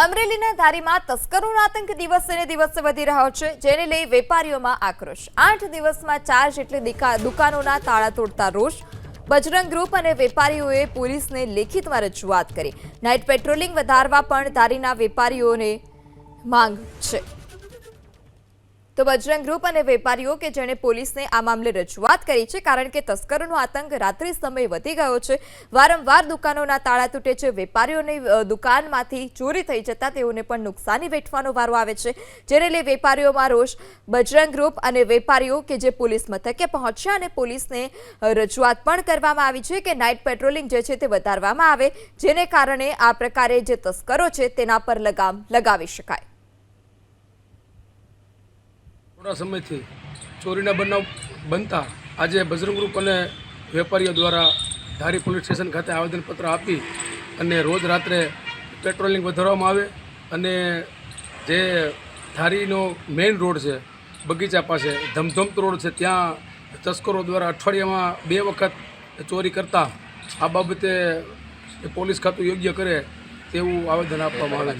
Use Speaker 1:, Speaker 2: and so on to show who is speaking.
Speaker 1: અમરેલીના ધારીમાં તસ્કરોનો આતંક દિવસે ને દિવસે વધી રહ્યો છે, જેને લઈ વેપારીઓમાં આક્રોશ. આઠ દિવસમાં ચાર જેટલી દિકા- દુકાનોના તાળા તોડતા રોષ. બજરંગ ગ્રુપ અને વેપારીઓએ પોલીસને લેખિતમાં રજૂઆત કરી. નાઇટ પેટ્રોલિંગ વધારવા પણ ધારીના વેપારીઓને માંગ છે. તો બજરંગ ગ્રુપ અને વેપારીઓ કે જેણે પોલીસને આ મામલે રજૂઆત કરી છે, કારણ કે તસ્કરોનો આતંક રાત્રિ સમયે વધી ગયો છે. વારંવાર દુકાનોના તાળા તૂટે છે, વેપારીઓની દુકાનમાંથી ચોરી થઈ જતા તેઓને પણ નુકસાની વેઠવાનો વારો આવે છે. જેને લઈ વેપારીઓમાં રોષ. બજરંગ ગ્રુપ અને વેપારીઓ કે જે પોલીસ મથકે પહોંચ્યા અને પોલીસને રજૂઆત પણ કરવામાં આવી છે કે નાઇટ પેટ્રોલિંગ જે છે તે વધારવામાં આવે, જેને કારણે આ પ્રકારે જે તસ્કરો છે તેના પર લગામ, લગાવી શકાય.
Speaker 2: થોડા સમયથી ચોરીના બનાવ બનતા આજે બજરંગ ગ્રુપ અને વેપારીઓ દ્વારા ધારી પોલીસ સ્ટેશન ખાતે આવેદનપત્ર આપી અને રોજ રાત્રે પેટ્રોલિંગ વધારવામાં આવે અને જે ધારીનો મેઇન રોડ છે, બગીચા પાસે, ધમધમતો રોડ છે, ત્યાં તસ્કરો દ્વારા અઠવાડિયામાં બે વખત ચોરી કરતા આ બાબતે પોલીસ ખાતું યોગ્ય કરે તેવું આવેદન આપવામાં આવે છે.